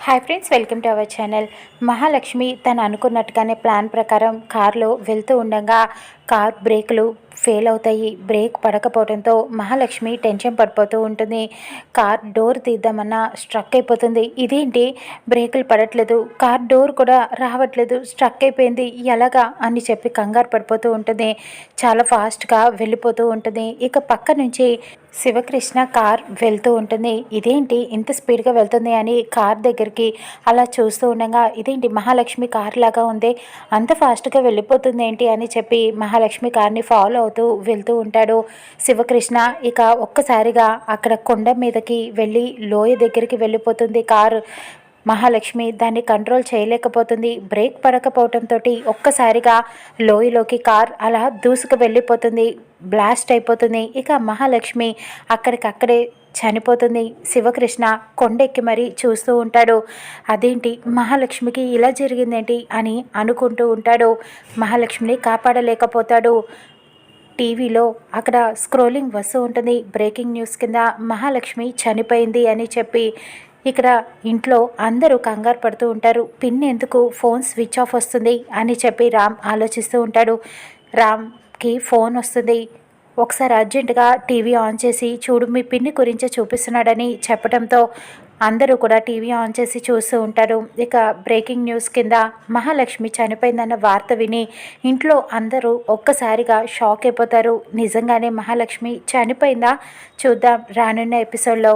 Hi friends welcome to our channel Mahalakshmi తను అనుకున్నట్టుగానే plan ప్రకారం కారులో వెళ్తూ ఉండగా కార్ బ్రేకులు ఫెయిల్ అవుతాయి. బ్రేక్ పడకపోవడంతో మహాలక్ష్మి టెన్షన్ పడిపోతూ ఉంటుంది. కార్ డోర్ తీద్దామన్నా స్ట్రక్ అయిపోతుంది. ఇదేంటి? బ్రేకులు పడట్లేదు. కార్ డోర్ కూడా రావట్లేదు. స్ట్రక్ అయిపోయింది. ఎలాగా? అని చెప్పి కంగారు పడిపోతూ ఉంటుంది. చాలా ఫాస్ట్గా వెళ్ళిపోతూ ఉంటుంది. ఇక పక్క నుంచి శివకృష్ణ కార్ వెళ్తూ ఉంటుంది. ఇదేంటి ఇంత స్పీడ్గా వెళ్తుంది అని కార్ దగ్గరికి అలా చూస్తూ ఉండగా ఇదేంటి మహాలక్ష్మి కార్ లాగా ఉంది? అంత ఫాస్ట్గా వెళ్ళిపోతుంది ఏంటి? అని చెప్పి మహాలక్ష్మి కార్ని ఫాలో అవుతూ వెళ్తూ ఉంటాడు శివకృష్ణ. ఇక ఒక్కసారిగా అక్కడ కొండ మీదకి వెళ్ళి లోయ దగ్గరికి వెళ్ళిపోతుంది కారు. మహాలక్ష్మి దాన్ని కంట్రోల్ చేయలేకపోతుంది. బ్రేక్ పడకపోవడంతో ఒక్కసారిగా లోయలోకి కార్ అలా దూసుకు వెళ్ళిపోతుంది. బ్లాస్ట్ అయిపోతుంది. ఇక మహాలక్ష్మి అక్కడికక్కడే చనిపోతుంది. శివకృష్ణ కొండెక్కి మరీ చూస్తూ ఉంటాడు. అదేంటి మహాలక్ష్మికి ఇలా జరిగిందేంటి అని అనుకుంటూ ఉంటాడు. మహాలక్ష్మిని కాపాడలేకపోతాడు. టీవీలో అక్కడ స్క్రోలింగ్ వస్తూ ఉంటుంది. బ్రేకింగ్ న్యూస్ కింద మహాలక్ష్మి చనిపోయింది అని చెప్పి ఇక్కడ ఇంట్లో అందరూ కంగారు పడుతూ ఉంటారు. పిన్ ఎందుకు? ఫోన్ స్విచ్ ఆఫ్ వస్తుంది అని చెప్పి రామ్ ఆలోచిస్తూ ఉంటాడు. రామ్ కి ఫోన్ వస్తుంది. ఒకసారి అర్జెంటుగా టీవీ ఆన్ చేసి చూడు మీ పిన్ని గురించే చూపిస్తున్నాడని చెప్పడంతో అందరూ కూడా టీవీ ఆన్ చేసి చూస్తూ ఉంటారు. ఇక బ్రేకింగ్ న్యూస్ కింద మహాలక్ష్మి చనిపోయిందన్న వార్త విని ఇంట్లో అందరూ ఒక్కసారిగా షాక్ అయిపోతారు. నిజంగానే మహాలక్ష్మి చనిపోయిందా? చూద్దాం రానున్న ఎపిసోడ్లో.